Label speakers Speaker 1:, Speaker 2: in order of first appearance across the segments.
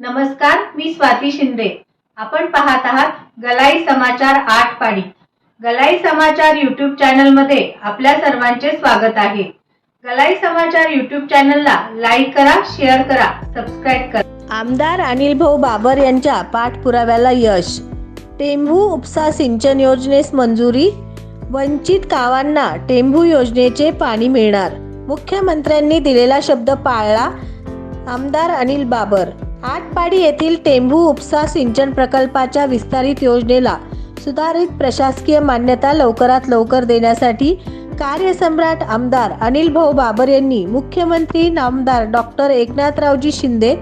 Speaker 1: नमस्कार मी स्वाती शिंदे. आपण पाहत आहात गलाई समाचार आठ पाडी गलाई समाचार युट्यूब चॅनलमध्ये आपल्या सर्वांचे स्वागत आहे. गलाई समाचार युट्यूब चॅनलला लाईक करा शेअर करा सबस्क्राईब करा.
Speaker 2: आमदार अनिल भाऊ बाबर यांच्या पाठपुराव्याला यश. टेंभू उपसा सिंचन योजनेस मंजुरी. वंचित गावांना टेंभू योजनेचे पाणी मिळणार. मुख्यमंत्र्यांनी दिलेला शब्द पाळला आमदार अनिल बाबर. आटपाडी येथील टेंभू उपसा सिंचन प्रकल्पाच्या विस्तारित योजनेला सुधारित प्रशासकीय मान्यता लवकरात लवकर देण्यासाठी कार्यसम्राट आमदार अनिल भाऊ बाबर यांनी मुख्यमंत्री नामदार डॉक्टर एकनाथरावजी शिंदे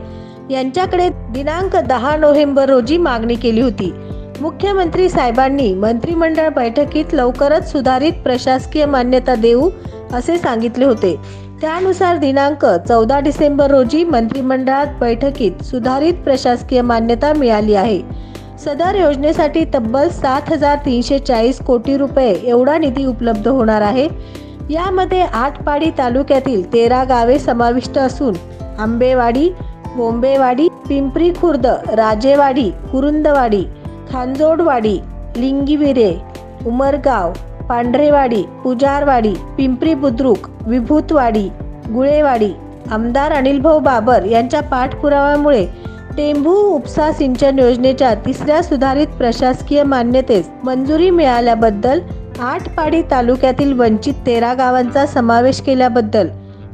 Speaker 2: यांच्याकडे दिनांक दहा नोव्हेंबर रोजी मागणी केली होती. मुख्यमंत्री साहेबांनी मंत्रिमंडळ बैठकीत लवकरच सुधारित प्रशासकीय मान्यता देऊ असे सांगितले होते. त्यानुसार दिनांक चौदा डिसेंबर रोजी मंत्रिमंडळात बैठकीत सुधारित प्रशासकीय मान्यता मिळाली आहे. सदर योजनेसाठी तब्बल सात हजार तीनशे चाळीस कोटी रुपये एवढा निधी उपलब्ध होणार आहे. यामध्ये आटपाडी तालुक्यातील तेरा गावे समाविष्ट असून आंबेवाडी बोंबेवाडी पिंपरी खुर्द राजेवाडी कुरुंदवाडी खांजोडवाडी लिंगिविरे उमरगाव पांढरेवाडी पुजारवाडी पिंपरी बुद्रुक विभूतवाडी गुळेवाडी आमदार अनिलभाऊ बाबर यांच्या पाठपुराव्यामुळे टेंभू उपसा सिंचन योजनेच्या तिसऱ्या सुधारित प्रशासकीय मान्यतेस मंजुरी मिळाल्याबद्दल आटपाडी तालुक्यातील वंचित तेरा गावांचा समावेश केल्याबद्दल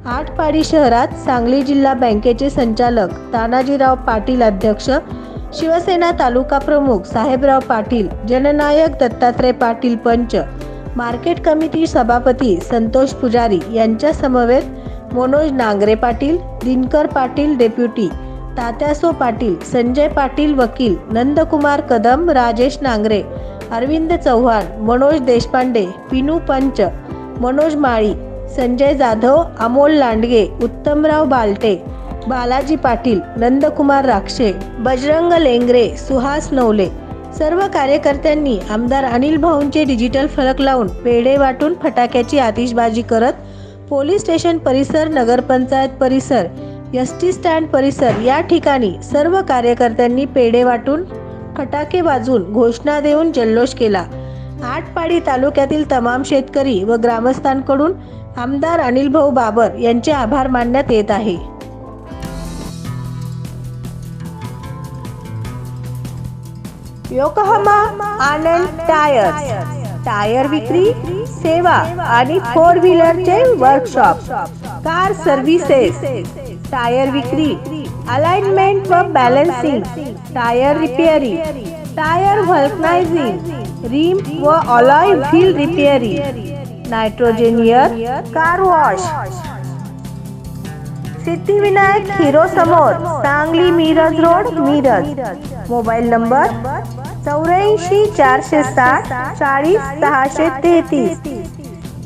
Speaker 2: आटपाडी शहरात सांगली जिल्हा बँकेचे संचालक तानाजीराव पाटील अध्यक्ष शिवसेना तालुका प्रमुख साहेबराव पाटील जननायक दत्तात्रय पाटील पंच मार्केट कमिटी सभापती संतोष पुजारी यांच्या समवेत मनोज नांगरे पाटील दिनकर पाटील डेप्युटी तात्यासो पाटील संजय पाटील वकील नंदकुमार कदम राजेश नांगरे अरविंद चव्हाण मनोज देशपांडे पिनू पंच मनोज माळी संजय जाधव अमोल लांडगे उत्तमराव बालटे बालाजी पाटील नंदकुमार राक्षे बजरंग लेंगरे सुहास नवले सर्व कार्यकर्त्यांनी आमदार अनिल भाऊंचे डिजिटल फलक लावून पेढे वाटून फटाक्याची आतिषबाजी करत पोलीस स्टेशन परिसर नगरपंचायत परिसर एस टी स्टँड परिसर या ठिकाणी सर्व कार्यकर्त्यांनी पेढे वाटून फटाके वाजून घोषणा देऊन जल्लोष केला. आटपाडी तालुक्यातील तमाम शेतकरी व ग्रामस्थांकडून आमदार अनिल भाऊ बाबर यांचे आभार मानण्यात येत आहे. योकोहामा आनंद टायर्स. टायर विक्री सेवा आणि फोर व्हीलरचे वर्कशॉप कार सर्व्हिसेस टायर विक्री अलाइनमेंट व balancing tyre repairing tyre vulcanising rim व alloy wheel repairing nitrogen air car wash Siddhivinayak Hero समोर Sangli Miraj road Miraj. Mobile number चौऱ्याऐंशी चारशे साठ चाळीस सहाशे तेहतीस.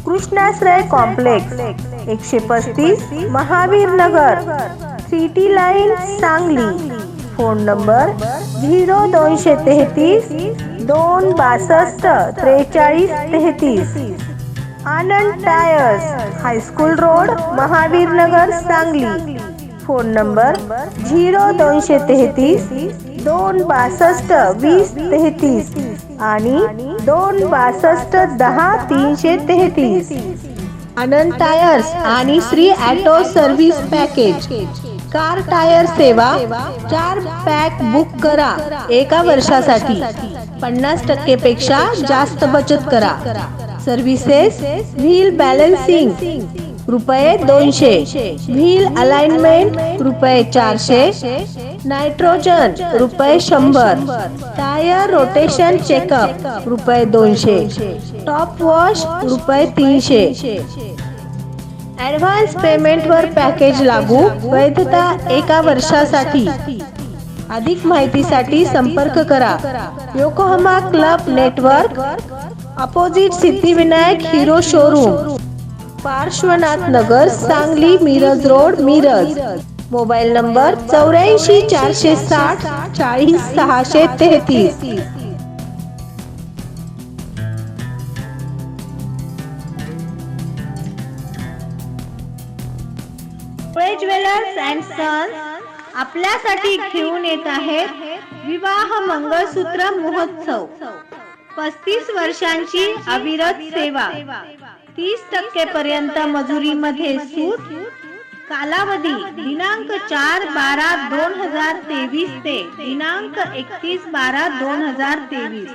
Speaker 2: कृष्णाश्रय कॉम्प्लेक्स एकशे पस्तीस Mahavir Nagar city line Sangli. Phone number zero दोनशे तेहतीस दोन बासष्ट त्रेचाळीस तेहतीस. Anand tyres high school road Mahavir Nagar Sangli. Phone number zero दोनशे तेहतीस दोन बासष्ट वीस तेहतीस आणि दोन बासष्ट दहा तीनशे तेहतीस. आनंद टायर्स आणि Shri auto service package. Car tyre सेवा चार पॅक बुक करा एका वर्षासाठी. पन्नास टक्के पेक्षा जास्त बचत करा. सर्व्हिसेस व्हील बॅलन्सिंग रुपये दोनशे व्हील अलाइनमेंट रुपये चारशे नायट्रोजन रुपये शंभर टायर रोटेशन चेकअप रुपये दोनशे टॉप वॉश रुपये तीनशे. ऍडव्हान्स पेमेंटवर पॅकेज लागू, वैधता एका वर्षासाठी. अधिक माहितीसाठी संपर्क करा. Yokohama club network opposite Siddhivinayak Hero showroom Parshwanath Nagar Sangli Miraj road Miraj. Mobile number चौऱ्याऐंशी चारशे साठ चाळीस सहाशे तेहतीस. ज्वेलर्स अँड सन्स आपल्यासाठी घेऊन येत आहेत विवाह मंगळसूत्र महोत्सव. पस्तीस वर्षांची अविरत सेवा. तीस टक्के पर्यंत मजुरीमध्ये सूट. कालावधी दिनांक चार बारा दोन हजार तेवीस ते दिनांक एकतीस बारा दोन हजार तेवीस.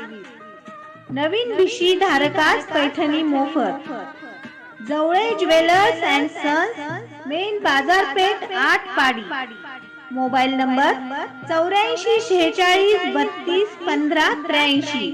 Speaker 2: नवीन भिशी धारकास पैठणी मोफत. Jawale jewellers and sons main बाजारपेठ आठ पाडी. मोबाईल नंबर चौऱ्याऐंशी शेहेचाळीस बत्तीस पंधरा त्र्याऐंशी.